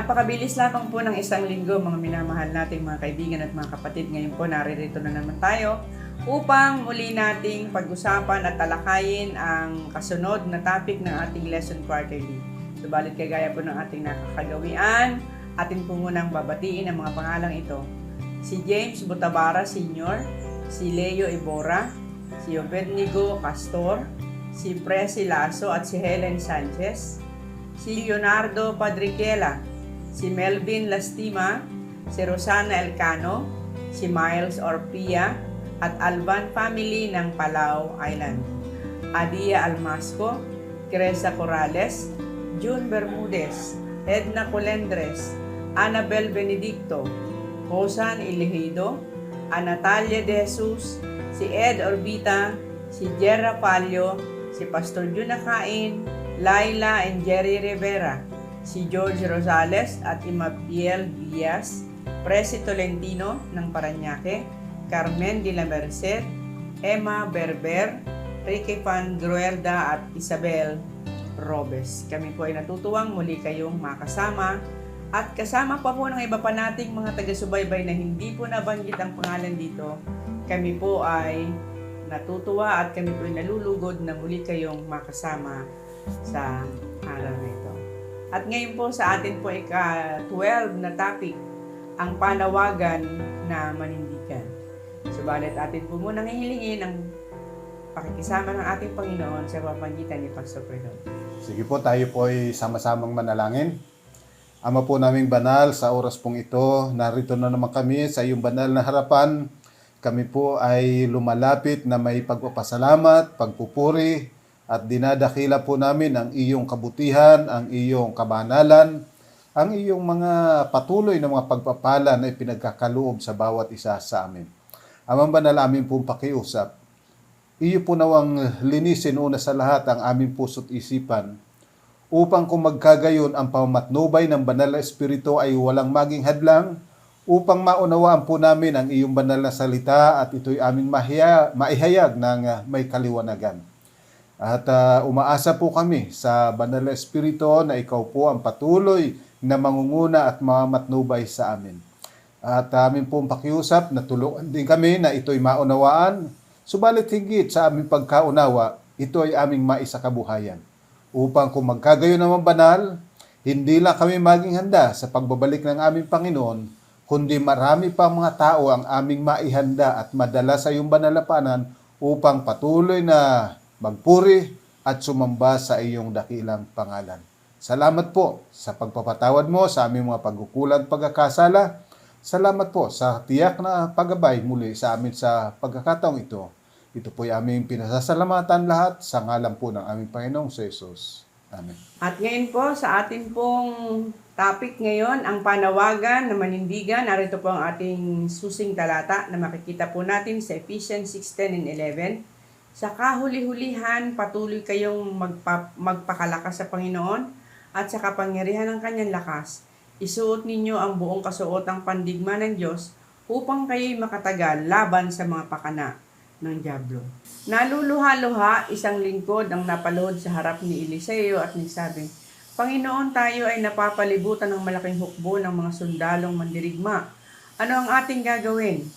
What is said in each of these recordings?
Napakabilis lamang po ng isang linggo mga minamahal nating mga kaibigan at mga kapatid. Ngayon po naririto na naman tayo upang muli nating pag-usapan at talakayin ang kasunod na topic ng ating lesson quarterly. Subalit kagaya po ng ating nakakagawian, atin po munang babatiin ang mga pangalang ito. Si James Butabara Sr., si Leo Ibora, si Obednigo Castor, si Presi Lasso at si Helen Sanchez, si Leonardo Padriquela, si Melvin Lastima, si Rosana Elcano, si Miles Orpia, at Alban family ng Palau Island. Adia Almasco, Teresa Corrales, June Bermudez, Edna Colendres, Annabel Benedicto, Josan Ilehido, Anatalia De Jesus, si Ed Orbita, si Jerra Palio, si Pastor Juna Cain, Laila and Jerry Rivera, si George Rosales at Imabiel Diaz, Presi Tolentino ng Paranaque, Carmen de la Merced, Emma Berber, Ricky Van Gruelda at Isabel Robes. Kami po ay natutuwang muli kayong makasama at kasama pa po ng iba pa nating mga taga-subaybay na hindi po nabanggit ang pangalan dito. Kami po ay natutuwa at kami po ay nalulugod na muli kayong makasama sa araw na ito. At ngayon po sa atin po ika-12 na topic, ang panawagan na manindigan. Subalit atin po muna hihilingin ang pakikisama ng ating Panginoon sa pamagitan ni Pastor Perdon. Sige po, tayo po ay sama-samang manalangin. Ama po naming banal, sa oras pong ito, narito na naman kami sa iyong banal na harapan. Kami po ay lumalapit na may pagpapasalamat, pagpupuri, at dinadakila po namin ang iyong kabutihan, ang iyong kabanalan, ang iyong mga patuloy na mga pagpapala na ipinagkakaloob sa bawat isa sa amin. Amang banal amin pong pakiusap, iyo po nawang linisin una sa lahat ang aming puso't isipan upang kung magkagayon ang pamatnubay ng banal na espiritu ay walang maging hadlang upang maunawaan po namin ang iyong banal na salita at ito'y aming mahiya, maihayag ng may kaliwanagan. At ah, umaasa po kami sa banal na espiritu na ikaw po ang patuloy na mangunguna at mamatnubay sa amin. At amin pong pakiusap na tulungan din kami na ito'y maunawaan. Subalit higit sa aming pagkaunawa, ito ay aming maisakabuhayan. Upang kung magkagayon naman banal, hindi lang kami maging handa sa pagbabalik ng aming Panginoon, kundi marami pa mga tao ang aming maihanda at madala sa iyong banal na panan upang patuloy na magpuri at sumamba sa iyong dakilang pangalan. Salamat po sa pagpapatawad mo sa aming mga pagkukulang pagkakasala. Salamat po sa tiyak na paggabay muli sa amin sa pagkakataong ito. Ito po ay aming pinasasalamatan lahat sa ngalan po ng aming Panginoong sa Jesus. Amen. At ngayon po, sa atin pong topic ngayon, ang panawagan na manindigan. Narito po ang ating susing talata na makikita po natin sa Ephesians 6.10 and 11. Sa kahuli-hulihan, patuloy kayong magpa, magpakalakas sa Panginoon at sa kapangyarihan ng kanyang lakas. Isuot ninyo ang buong kasuotang pandigma ng Diyos upang kayo'y makatagal laban sa mga pakana ng Diablo. Naluluha-luha, isang lingkod ang napaluhod sa harap ni Eliseo at nagsabi, Panginoon, tayo ay napapalibutan ng malaking hukbo ng mga sundalong mandirigma. Ano ang ating gagawin?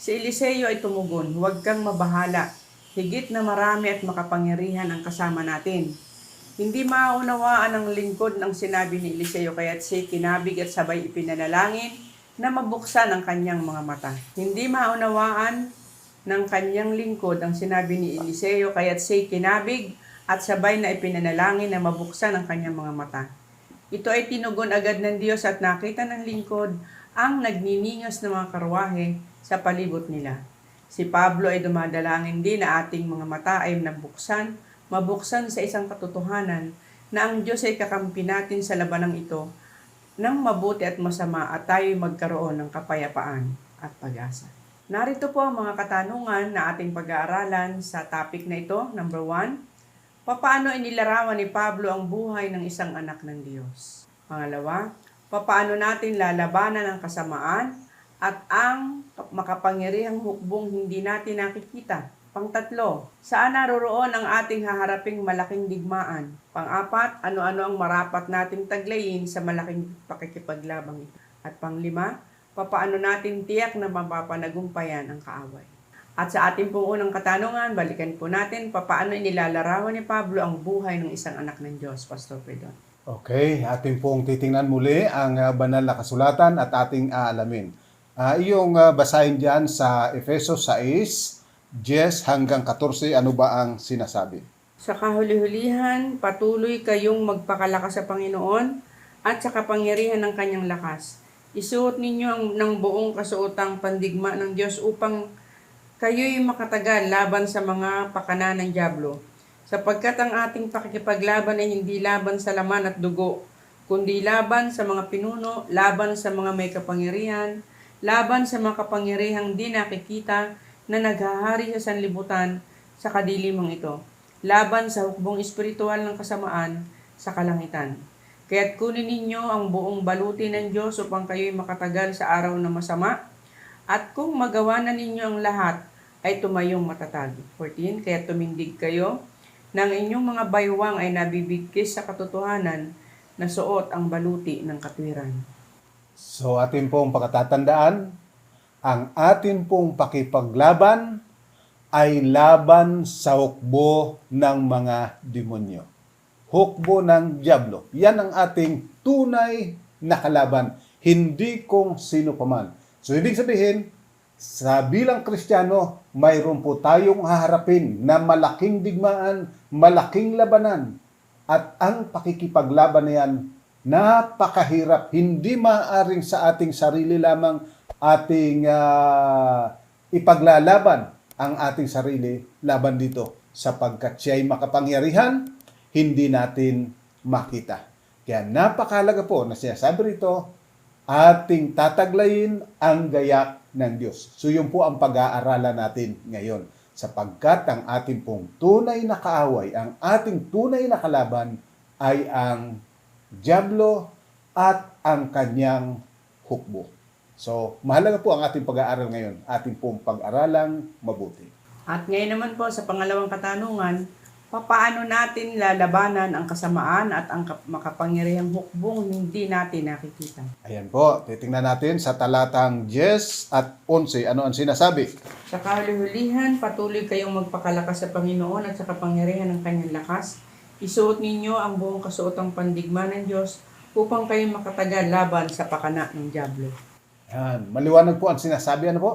Si Eliseo ay tumugon, huwag kang mabahala. Higit na marami at makapangyarihan ang kasama natin. Hindi maunawaan ng lingkod ng sinabi ni Eliseo kaya't siya kinabig at sabay ipinanalangin na mabuksan ang kanyang mga mata. Hindi maunawaan ng kanyang lingkod ang sinabi ni Eliseo kaya't siya kinabig at sabay na ipinanalangin na mabuksan ang kanyang mga mata. Ito ay tinugon agad ng Diyos at nakita ng lingkod ang nagniningas ng mga karwahe sa palibot nila. Si Pablo ay dumadalangin din na ating mga mata ay nabuksan, mabuksan sa isang katotohanan na ang Diyos ay kakampi natin sa labanang ito ng mabuti at masama at tayo magkaroon ng kapayapaan at pag-asa. Narito po ang mga katanungan na ating pag-aaralan sa topic na ito. Number one, papaano inilarawan ni Pablo ang buhay ng isang anak ng Diyos? Pangalawa, papaano natin lalabanan ang kasamaan at ang makapangyarihang hukbong hindi natin nakikita? Pangtatlo, saan naroroon ang ating haharaping malaking digmaan? Pang-apat, ano-ano ang marapat nating taglayin sa malaking pakikipaglabang ito? At panglima, papaano natin tiyak na mapapanagumpayan ang kaaway? At sa ating pong unang katanungan, balikan po natin papaano inilalarawan ni Pablo ang buhay ng isang anak ng Diyos, Pastor Pedro. Okay, ating pong titingnan muli ang ah, banal na kasulatan at ating aalamin. Ah, iyong ah, basahin dyan sa Efesos 6, 10 hanggang 14, ano ba ang sinasabi? Sa kahuli-hulihan, patuloy kayong magpakalakas sa Panginoon at sa kapangyarihan ng kanyang lakas. Isuot ninyo ang, ng buong kasuotang pandigma ng Diyos upang kayo'y makatagal laban sa mga pakana ng Diablo. Sapagkat ang ating pakikipaglaban ay hindi laban sa laman at dugo, kundi laban sa mga pinuno, laban sa mga may kapangyarihan, laban sa mga kapangyarihang di nakikita na naghahari sa sanlibutan sa kadilimang ito, laban sa hukbong espiritual ng kasamaan sa kalangitan. Kaya't kunin ninyo ang buong baluti ng Diyos upang kayo'y makatagal sa araw na masama, at kung magawa na ninyo ang lahat, ay tumayong matatag. 14. Kaya tumindig kayo, nang inyong mga baywang ay nabibigkis sa katotohanan na suot ang baluti ng katwiran. So atin pong pakatatandaan, ang atin pong pakipaglaban ay laban sa hukbo ng mga demonyo. Hukbo ng Diablo. Yan ang ating tunay na kalaban, hindi kung sino paman. So ibig sabihin, sa bilang Kristiyano, mayroon po tayong haharapin na malaking digmaan, malaking labanan. At ang pakikipaglaban na yan, napakahirap. Hindi maaaring sa ating sarili lamang ating ah, ipaglalaban ang ating sarili laban dito sapagkat siya ay makapangyarihan, hindi natin makita. Kaya napakahalaga po na sinasabi rito, ating tataglayin ang gayak ng Diyos. So yun po ang pag-aaralan natin ngayon. Sapagkat ang ating pong tunay na kaaway, ang ating tunay na kalaban ay ang Diablo at ang kanyang hukbo. So, mahalaga po ang ating pag-aaral ngayon, ating pong pag-aralang mabuti. At ngayon naman po sa pangalawang katanungan, papaano natin lalabanan ang kasamaan at ang kap- makapangyarihang hukbong hindi natin nakikita? Ayan po, titingnan natin sa talatang 10 at 11, ano ang sinasabi? Sa kahuli-hulihan, patuloy kayong magpakalakas sa Panginoon at sa kapangyarihan ng kanyang lakas. Isuot ninyo ang buong kasuotang pandigma ng Diyos upang kayo makatagal laban sa pakana ng Diablo. Yan, maliwanag po ang sinasabi, ano po?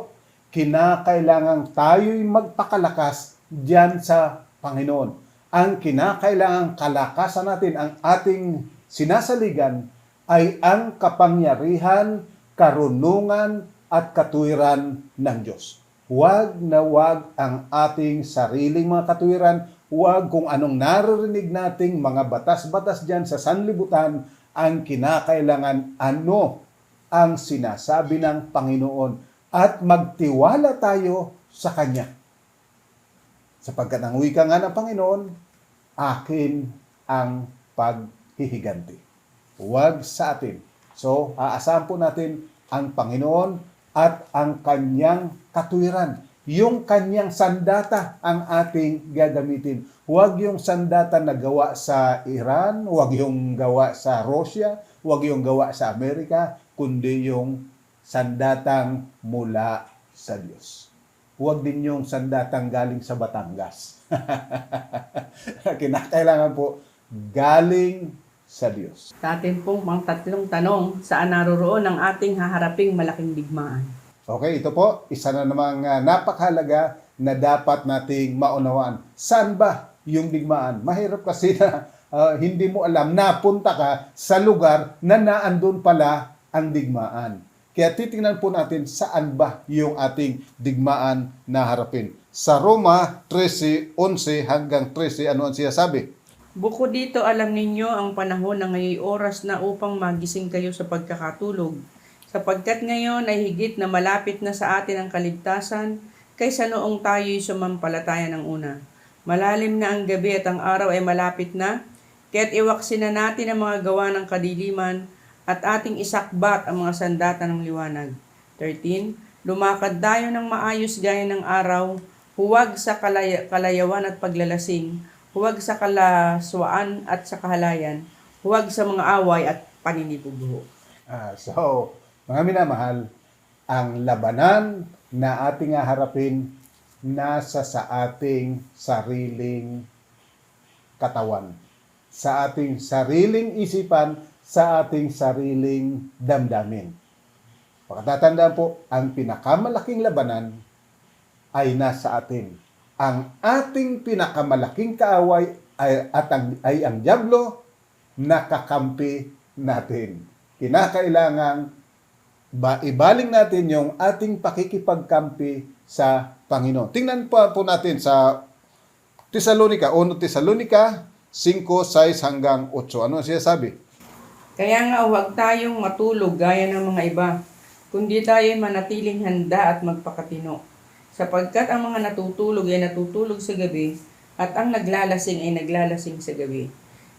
Kinakailangan tayo'y magpakalakas diyan sa Panginoon. Ang kinakailangan kalakasan natin, ang ating sinasaligan ay ang kapangyarihan, karunungan at katuwiran ng Diyos. Huwag na huwag ang ating sariling mga katuwiran, huwag kung anong naririnig nating mga batas-batas diyan sa sanlibutan, ang kinakailangan ano ang sinasabi ng Panginoon at magtiwala tayo sa Kanya. Sapagkat ang wika nga ng Panginoon, akin ang paghihiganti. Huwag sa atin. So, aasahan po natin ang Panginoon at ang kanyang katuwiran. Yung kanyang sandata ang ating gagamitin. Huwag yung sandata na gawa sa Iran, huwag yung gawa sa Russia, huwag yung gawa sa Amerika, kundi yung sandatang mula sa Diyos. Huwag din yung sandatang galing sa Batangas. Kinakailangan po galing sa Diyos. Sa atin pong mga tatlong tanong, saan naroroon ang ating haharaping malaking digmaan? Okay, ito po, isa na namang uh, napakahalaga na dapat nating maunawaan. Saan ba yung digmaan? Mahirap kasi na uh, hindi mo alam, napunta ka sa lugar na naandun pala ang digmaan. Kaya titingnan po natin saan ba yung ating digmaan na harapin. Sa Roma 13:11 hanggang 13, ano ang sinasabi? Bukod dito, alam ninyo ang panahon na ngayon oras na upang magising kayo sa pagkakatulog. Sapagkat ngayon ay higit na malapit na sa atin ang kaligtasan kaysa noong tayo'y sumampalataya ng una. Malalim na ang gabi at ang araw ay malapit na, kaya't iwaksin na natin ang mga gawa ng kadiliman at ating isakbat ang mga sandata ng liwanag. 13. Lumakad tayo ng maayos gaya ng araw, huwag sa kalaya- kalayawan at paglalasing, huwag sa kalaswaan at sa kahalayan, huwag sa mga away at paninibugho. Ah, so, mga minamahal, ang labanan na ating haharapin nasa sa ating sariling katawan, sa ating sariling isipan, sa ating sariling damdamin. Pagkatatandaan po, ang pinakamalaking labanan ay nasa atin. Ang ating pinakamalaking kaaway ay, at ang, ay ang Diablo na kakampi natin. Kinakailangan ba, ibaling natin yung ating pakikipagkampi sa Panginoon. Tingnan po, po natin sa Tesalonika, 1 Tesalonika 5, 6 hanggang 8. Ano siya sabi? Kaya nga huwag tayong matulog gaya ng mga iba, kundi tayo manatiling handa at magpakatino. Sapagkat ang mga natutulog ay natutulog sa gabi, at ang naglalasing ay naglalasing sa gabi.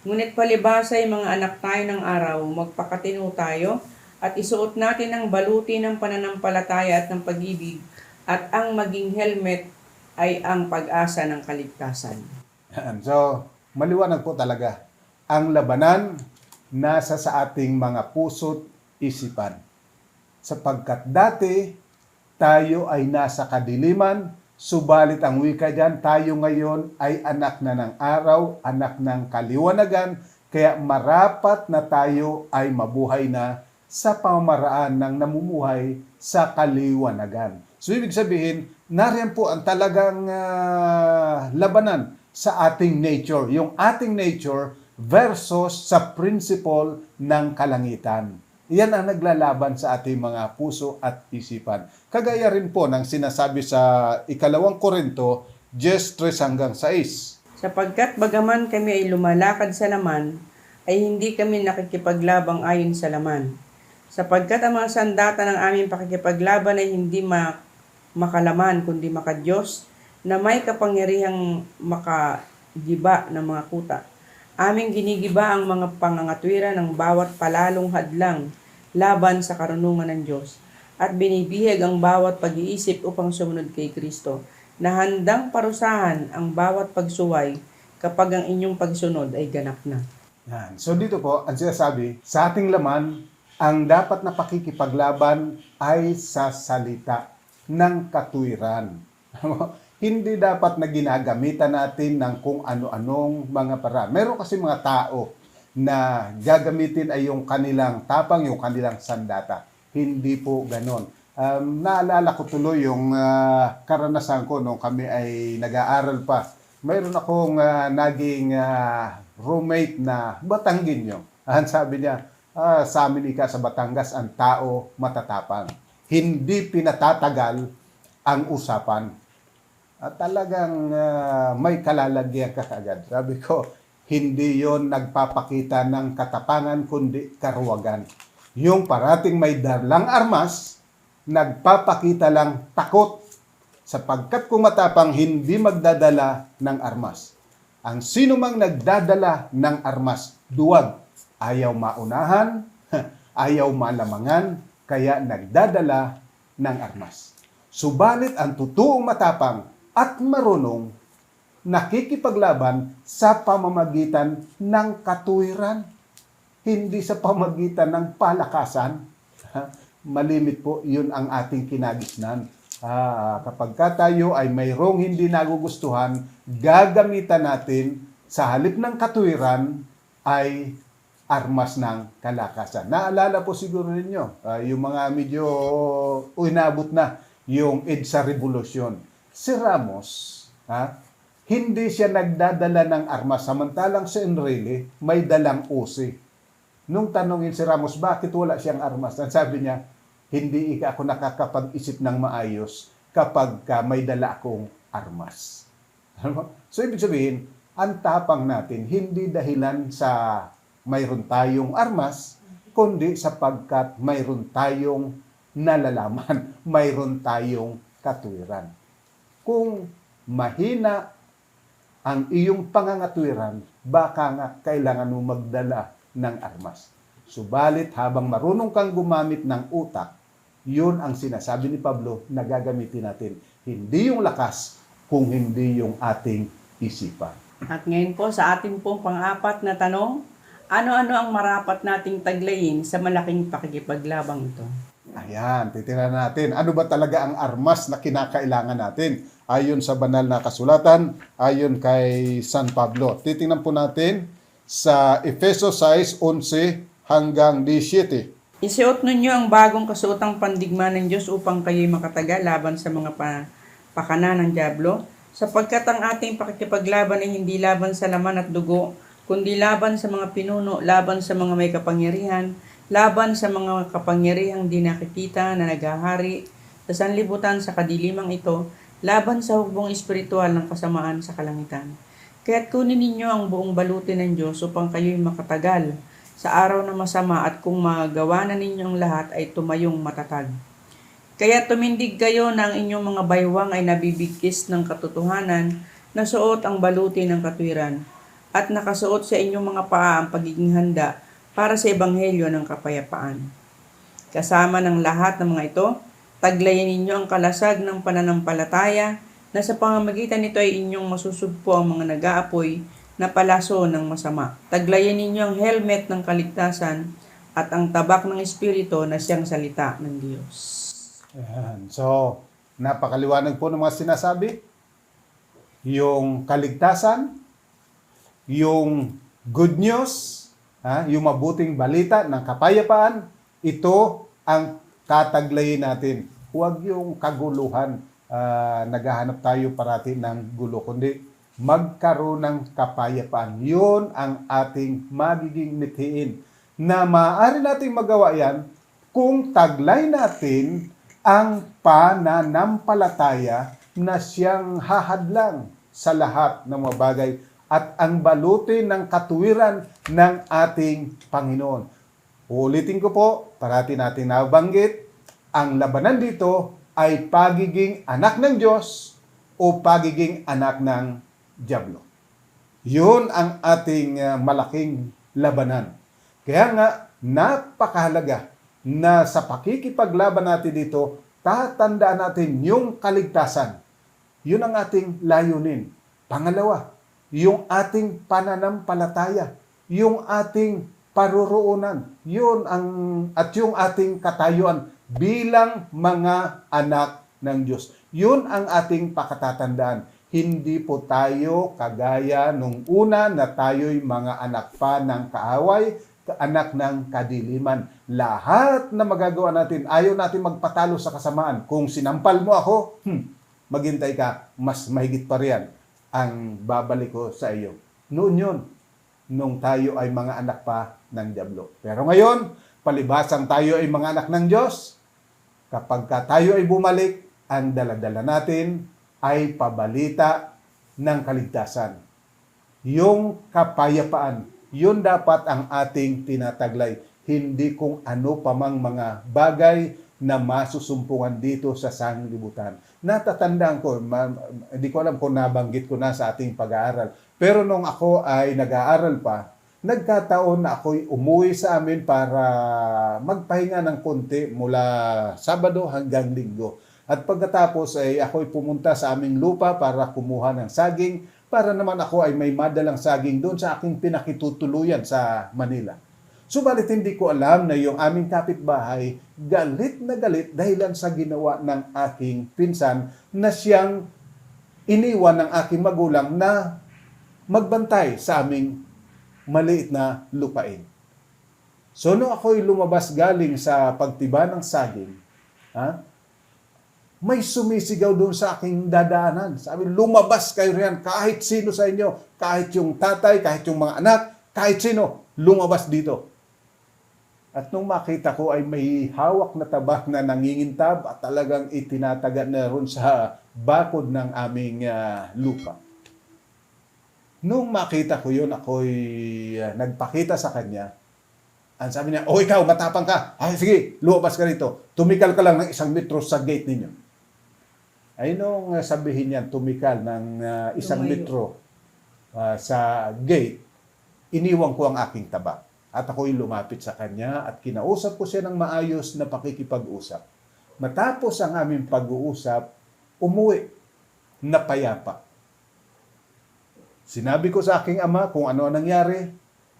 Ngunit palibasa ay mga anak tayo ng araw, magpakatino tayo, at isuot natin ang baluti ng pananampalataya at ng pag-ibig, at ang maging helmet ay ang pag-asa ng kaligtasan. So, maliwanag po talaga. Ang labanan nasa sa ating mga puso't isipan. Sapagkat dati, tayo ay nasa kadiliman, subalit ang wika dyan, tayo ngayon ay anak na ng araw, anak ng kaliwanagan, kaya marapat na tayo ay mabuhay na sa pamamaraan ng namumuhay sa kaliwanagan. So, ibig sabihin, nariyan po ang talagang ah, labanan sa ating nature. Yung ating nature versus sa principle ng kalangitan. Yan ang naglalaban sa ating mga puso at isipan. Kagaya rin po ng sinasabi sa ikalawang Korinto, 10, 3 hanggang 6. Sapagkat bagaman kami ay lumalakad sa laman, ay hindi kami nakikipaglabang ayon sa laman. Sapagkat ang mga sandata ng aming pakikipaglaban ay hindi ma- makalaman, kundi makadiyos, na may kapangyarihang makagiba ng mga kuta. Aming ginigiba ang mga pangangatwira ng bawat palalong hadlang laban sa karunungan ng Diyos at binibihag ang bawat pag-iisip upang sumunod kay Kristo na handang parusahan ang bawat pagsuway kapag ang inyong pagsunod ay ganap na. Yan. So dito po, ang sinasabi, sa ating laman, ang dapat na pakikipaglaban ay sa salita ng katuwiran. Hindi dapat na ginagamitan natin ng kung ano-anong mga para. Meron kasi mga tao na gagamitin ay yung kanilang tapang, yung kanilang sandata. Hindi po ganon. Um, naalala ko tuloy yung ah, karanasan ko nung kami ay nag-aaral pa. Mayroon akong ah, naging ah, roommate na Batangginyo. Ang sabi niya, ah, sa amin ika sa Batangas, ang tao matatapang. Hindi pinatatagal ang usapan. At talagang ah, may kalalagyan ka agad. Sabi ko, hindi yon nagpapakita ng katapangan kundi karuwagan. Yung parating may darlang armas, nagpapakita lang takot sapagkat kung matapang hindi magdadala ng armas. Ang sino mang nagdadala ng armas, duwag, ayaw maunahan, ayaw malamangan, kaya nagdadala ng armas. Subalit ang totoong matapang at marunong nakikipaglaban sa pamamagitan ng katuwiran, hindi sa pamamagitan ng palakasan. Malimit po, yun ang ating kinagisnan. Ah, kapag ka tayo ay mayroong hindi nagugustuhan, gagamitan natin sa halip ng katuwiran ay armas ng kalakasan. Naalala po siguro ninyo, ah, yung mga medyo inabot na yung EDSA Revolution. Si Ramos, ha, hindi siya nagdadala ng armas, samantalang si Enrile may dalang usi. Nung tanongin si Ramos, bakit wala siyang armas? Ang sabi niya, hindi ako nakakapag-isip ng maayos kapag ka may dala akong armas. So, ibig sabihin, ang tapang natin, hindi dahilan sa mayroon tayong armas, kundi sapagkat mayroon tayong nalalaman, mayroon tayong katuwiran. Kung mahina ang iyong pangangatwiran, baka nga kailangan mo magdala ng armas. Subalit habang marunong kang gumamit ng utak, yun ang sinasabi ni Pablo na gagamitin natin. Hindi yung lakas, kung hindi yung ating isipan. At ngayon po sa ating pong pang-apat na tanong, ano-ano ang marapat nating taglayin sa malaking pakikipaglabang ito? Ayan, titingnan natin. Ano ba talaga ang armas na kinakailangan natin? Ayon sa banal na kasulatan, ayon kay San Pablo. Titingnan po natin sa Efeso 6:11 hanggang 17. Isuot ninyo ang bagong kasuotang pandigma ng Diyos upang kayo'y makatagal laban sa mga pa pakana ng Diablo, sapagkat ang ating pakikipaglaban ay hindi laban sa laman at dugo, kundi laban sa mga pinuno, laban sa mga may kapangyarihan, laban sa mga kapangyarihang di nakikita na naghahari sa sanlibutan sa kadilimang ito, laban sa hukbong espiritual ng kasamaan sa kalangitan. Kaya't kunin ninyo ang buong baluti ng Diyos upang kayo'y makatagal sa araw na masama at kung magawa na ninyong lahat ay tumayong matatag. Kaya tumindig kayo na ang inyong mga baywang ay nabibigkis ng katotohanan na suot ang baluti ng katwiran at nakasuot sa inyong mga paa ang pagiging handa para sa ebanghelyo ng kapayapaan. Kasama ng lahat ng mga ito, taglayin ninyo ang kalasag ng pananampalataya na sa pamamagitan nito ay inyong masusugpo ang mga nag-aapoy na palaso ng masama. Taglayin ninyo ang helmet ng kaligtasan at ang tabak ng Espiritu na siyang salita ng Diyos. Ayan. So, napakaliwanag po ng mga sinasabi. Yung kaligtasan, yung good news, ha, yung mabuting balita ng kapayapaan, ito ang tataglayin natin. Huwag yung kaguluhan. ah, naghahanap tayo parati ng gulo, kundi magkaroon ng kapayapaan. Yun ang ating magiging mithiin na maaari nating magawa yan kung taglay natin ang pananampalataya na siyang hahadlang sa lahat ng mga bagay at ang baluti ng katuwiran ng ating Panginoon. Ulitin ko po, parati natin nabanggit, ang labanan dito ay pagiging anak ng Diyos o pagiging anak ng Diablo. Yun ang ating uh, malaking labanan. Kaya nga, napakahalaga na sa pakikipaglaban natin dito, tatandaan natin yung kaligtasan. Yun ang ating layunin. Pangalawa, yung ating pananampalataya, yung ating paruroonan, yun ang, at yung ating katayuan bilang mga anak ng Diyos. Yun ang ating pakatatandaan. Hindi po tayo kagaya nung una na tayo'y mga anak pa ng kaaway, anak ng kadiliman. Lahat na magagawa natin, ayaw natin magpatalo sa kasamaan. Kung sinampal mo ako, hmm, maghintay ka, mas mahigit pa riyan ang babalik ko sa iyo. Noon yun, nung tayo ay mga anak pa ng Diablo. Pero ngayon, palibasang tayo ay mga anak ng Diyos, kapag ka tayo ay bumalik, ang daladala natin ay pabalita ng kaligtasan. Yung kapayapaan, yun dapat ang ating tinataglay. Hindi kung ano pa mang mga bagay na masusumpungan dito sa sanglibutan. Natatandaan ko, ma- hindi ko alam kung nabanggit ko na sa ating pag-aaral. Pero nung ako ay nag-aaral pa, nagkataon na ako'y umuwi sa amin para magpahinga ng konti mula Sabado hanggang Linggo. At pagkatapos ay ako'y pumunta sa aming lupa para kumuha ng saging para naman ako ay may madalang saging doon sa aking pinakitutuluyan sa Manila. Subalit hindi ko alam na yung aming kapitbahay galit na galit dahilan sa ginawa ng aking pinsan na siyang iniwan ng aking magulang na magbantay sa aming maliit na lupain. So nung ako'y lumabas galing sa pagtiba ng saging, ha, may sumisigaw doon sa aking dadaanan. Sabi, lumabas kayo riyan, kahit sino sa inyo, kahit yung tatay, kahit yung mga anak, kahit sino, lumabas dito. At nung makita ko ay may hawak na tabak na nangingintab at talagang itinataga na ron sa bakod ng aming ah, lupa. Nung makita ko yun, ako'y ah, nagpakita sa kanya. Ang sabi niya, oh ikaw, matapang ka. Ay, sige, lumabas ka rito. Tumikal ka lang ng isang metro sa gate ninyo. Ay nung ah, sabihin niya, tumikal ng ah, isang Tumayo. metro ah, sa gate, iniwan ko ang aking taba. At ako'y lumapit sa kanya at kinausap ko siya ng maayos na pakikipag-usap. Matapos ang aming pag-uusap, umuwi. na payapa. Sinabi ko sa aking ama kung ano ang nangyari.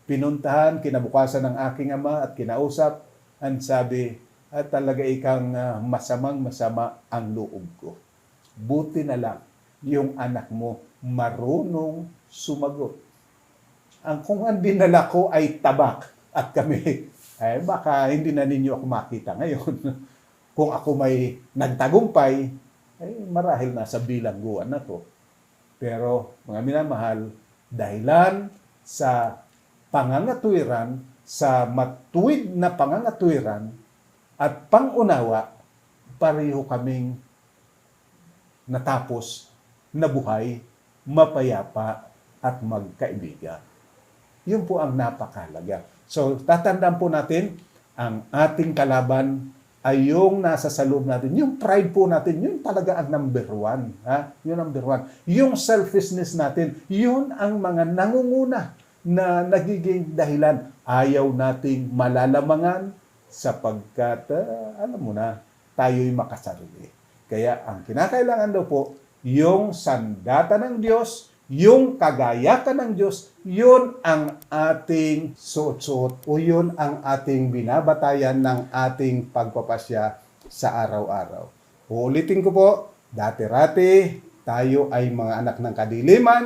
Pinuntahan, kinabukasan ng aking ama at kinausap. Ang sabi, at talaga ikang ah, masamang masama ang loob ko. Buti na lang yung anak mo marunong sumagot. Ang kung ang dinala ko ay tabak at kami, ay baka hindi na ninyo ako makita ngayon. kung ako may nagtagumpay, ay marahil nasa bilangguan na to. Pero mga minamahal, dahilan sa pangangatwiran, sa matuwid na pangangatwiran at pangunawa, pareho kaming natapos na buhay, mapayapa at magkaibigan. Yun po ang napakalaga. So, tatandaan po natin, ang ating kalaban ay yung nasa sa loob natin. Yung pride po natin, yun talaga ang number one. Ha? Yun number one. Yung selfishness natin, yun ang mga nangunguna na nagiging dahilan. Ayaw nating malalamangan sapagkat, ah, alam mo na, tayo'y makasarili. Kaya ang kinakailangan daw po, yung sandata ng Diyos, yung kagayakan ng Diyos, yun ang ating suot-suot o yun ang ating binabatayan ng ating pagpapasya sa araw-araw. Uulitin ko po, dati-rati, tayo ay mga anak ng kadiliman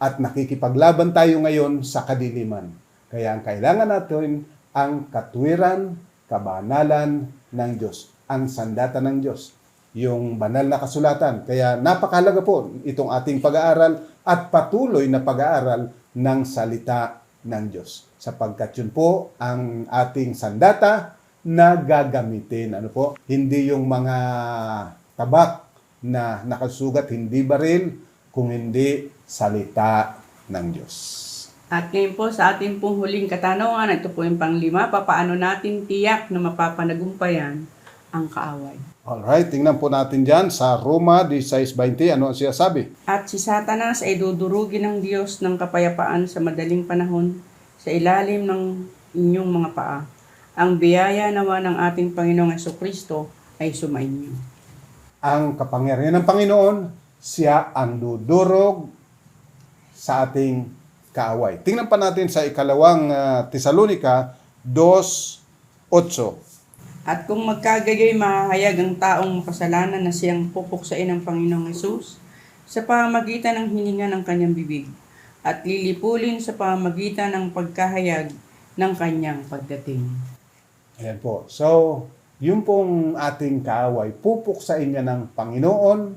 at nakikipaglaban tayo ngayon sa kadiliman. Kaya ang kailangan natin ang katwiran, kabanalan ng Diyos, ang sandata ng Diyos yung banal na kasulatan. Kaya napakahalaga po itong ating pag-aaral at patuloy na pag-aaral ng salita ng Diyos. Sapagkat yun po ang ating sandata na gagamitin. Ano po? Hindi yung mga tabak na nakasugat, hindi baril, kung hindi salita ng Diyos. At ngayon po sa ating pong huling katanungan, ito po yung panglima, papaano natin tiyak na mapapanagumpayan ang kaaway. Alright, tingnan po natin dyan sa Roma 16.20. Ano ang siya sabi? At si Satanas ay dudurugin ng Diyos ng kapayapaan sa madaling panahon sa ilalim ng inyong mga paa. Ang biyaya nawa ng ating Panginoong Kristo ay sumainyo. ang kapangyarihan ng Panginoon, siya ang dudurog sa ating kaaway. Tingnan pa natin sa ikalawang uh, Tesalonika 2.8. At kung magkagayoy mahahayag ang taong makasalanan na siyang pupuksain ng Panginoong Yesus sa pamamagitan ng hininga ng kanyang bibig at lilipulin sa pamamagitan ng pagkahayag ng kanyang pagdating. Ayan po. So, yung pong ating kaaway, pupuksain niya ng Panginoon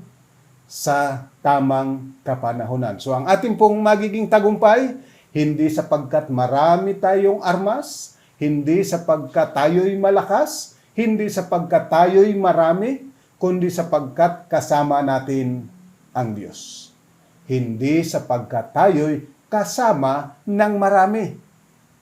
sa tamang kapanahunan. So, ang ating pong magiging tagumpay, hindi sapagkat marami tayong armas, hindi sapagkat tayo'y malakas, hindi sapagkat tayo'y marami, kundi sapagkat kasama natin ang Diyos. Hindi sapagkat tayo'y kasama ng marami.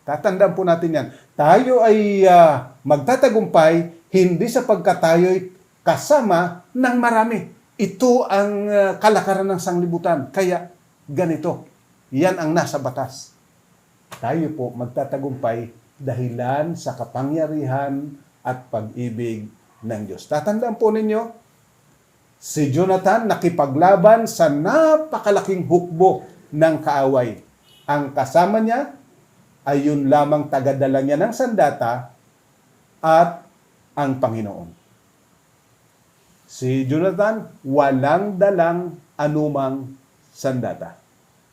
Tatandaan po natin yan. Tayo ay ah, magtatagumpay hindi sapagkat tayo'y kasama ng marami. Ito ang ah, kalakaran ng sanglibutan. Kaya ganito, yan ang nasa batas. Tayo po magtatagumpay dahilan sa kapangyarihan at pag-ibig ng Diyos. Tatandaan po ninyo, si Jonathan nakipaglaban sa napakalaking hukbo ng kaaway. Ang kasama niya ay yun lamang tagadala niya ng sandata at ang Panginoon. Si Jonathan, walang dalang anumang sandata.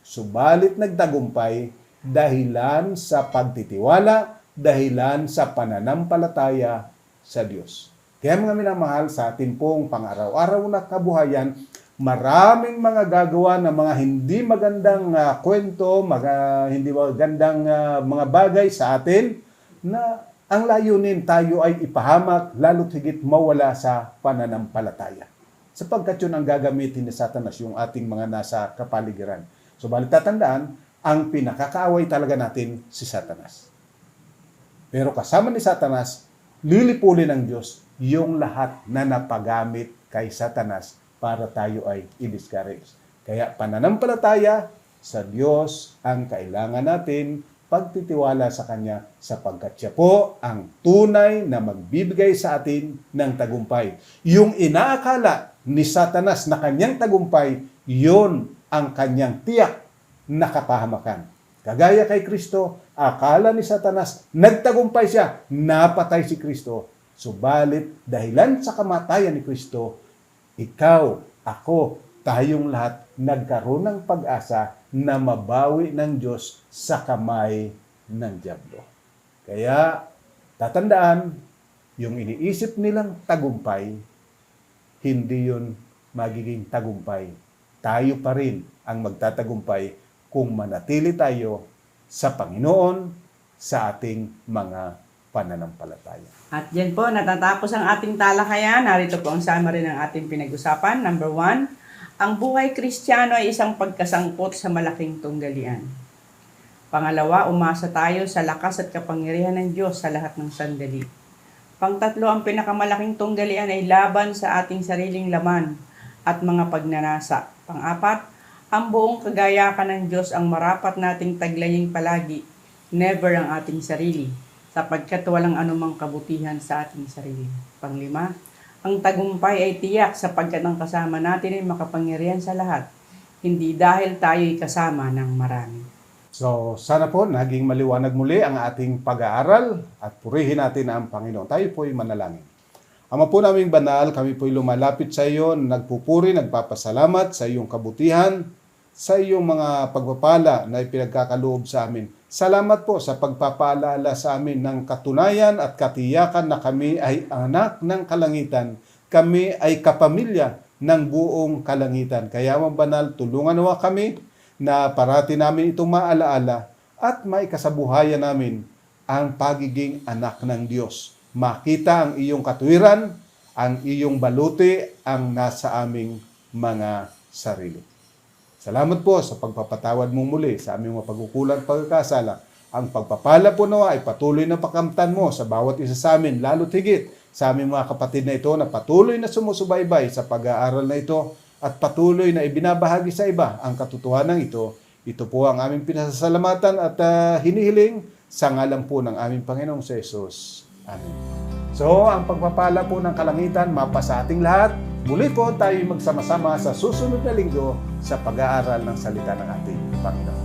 Subalit nagtagumpay dahilan sa pagtitiwala, dahilan sa pananampalataya sa Diyos. Kaya mga minamahal sa ating pong pang-araw-araw na kabuhayan, maraming mga gagawa ng mga hindi magandang ah, kwento, mga hindi magandang ah, mga bagay sa atin na ang layunin tayo ay ipahamak lalo't higit mawala sa pananampalataya. Sapagkat yun ang gagamitin ni Satanas yung ating mga nasa kapaligiran. So balik tatandaan, ang pinakakaaway talaga natin si Satanas. Pero kasama ni Satanas, lilipulin ng Diyos yung lahat na napagamit kay Satanas para tayo ay i-discourage. Kaya pananampalataya sa Diyos ang kailangan natin pagtitiwala sa Kanya sapagkat siya po ang tunay na magbibigay sa atin ng tagumpay. Yung inaakala ni Satanas na kanyang tagumpay, yon ang kanyang tiyak na kapahamakan. Kagaya kay Kristo, akala ni Satanas, nagtagumpay siya, napatay si Kristo. Subalit, dahilan sa kamatayan ni Kristo, ikaw, ako, tayong lahat nagkaroon ng pag-asa na mabawi ng Diyos sa kamay ng Diablo. Kaya, tatandaan, yung iniisip nilang tagumpay, hindi yun magiging tagumpay. Tayo pa rin ang magtatagumpay kung manatili tayo sa Panginoon sa ating mga pananampalataya. At yan po, natatapos ang ating talakayan. Narito po ang summary ng ating pinag-usapan. Number one, ang buhay kristyano ay isang pagkasangkot sa malaking tunggalian. Pangalawa, umasa tayo sa lakas at kapangyarihan ng Diyos sa lahat ng sandali. Pangtatlo, ang pinakamalaking tunggalian ay laban sa ating sariling laman at mga pagnanasa. Pangapat, ang buong kagayakan ng Diyos ang marapat nating taglaying palagi, never ang ating sarili, sapagkat walang anumang kabutihan sa ating sarili. Panglima, ang tagumpay ay tiyak sapagkat ang kasama natin ay makapangyarihan sa lahat, hindi dahil tayo'y kasama ng marami. So, sana po naging maliwanag muli ang ating pag-aaral at purihin natin ang Panginoon. Tayo po'y manalangin. Ama po naming banal, kami po'y lumalapit sa iyo, nagpupuri, nagpapasalamat sa iyong kabutihan, sa iyong mga pagpapala na ipinagkakaloob sa amin. Salamat po sa pagpapaalala sa amin ng katunayan at katiyakan na kami ay anak ng kalangitan. Kami ay kapamilya ng buong kalangitan. Kaya mga banal, tulungan nawa kami na parati namin itong maalaala at maikasabuhayan namin ang pagiging anak ng Diyos. Makita ang iyong katuwiran, ang iyong baluti ang nasa aming mga sarili. Salamat po sa pagpapatawad mo muli sa aming mga pagkukulang at pagkakasala. Ang pagpapala po nawa ay patuloy na pakamtan mo sa bawat isa sa amin, lalo higit sa aming mga kapatid na ito na patuloy na sumusubaybay sa pag-aaral na ito at patuloy na ibinabahagi sa iba ang katotohanan ito. Ito po ang aming pinasasalamatan at ah, hinihiling sa ngalan po ng aming Panginoong sa. Amen. So, ang pagpapala po ng kalangitan mapa sa ating lahat. Muli po tayo magsama-sama sa susunod na linggo sa pag-aaral ng salita ng ating Panginoon.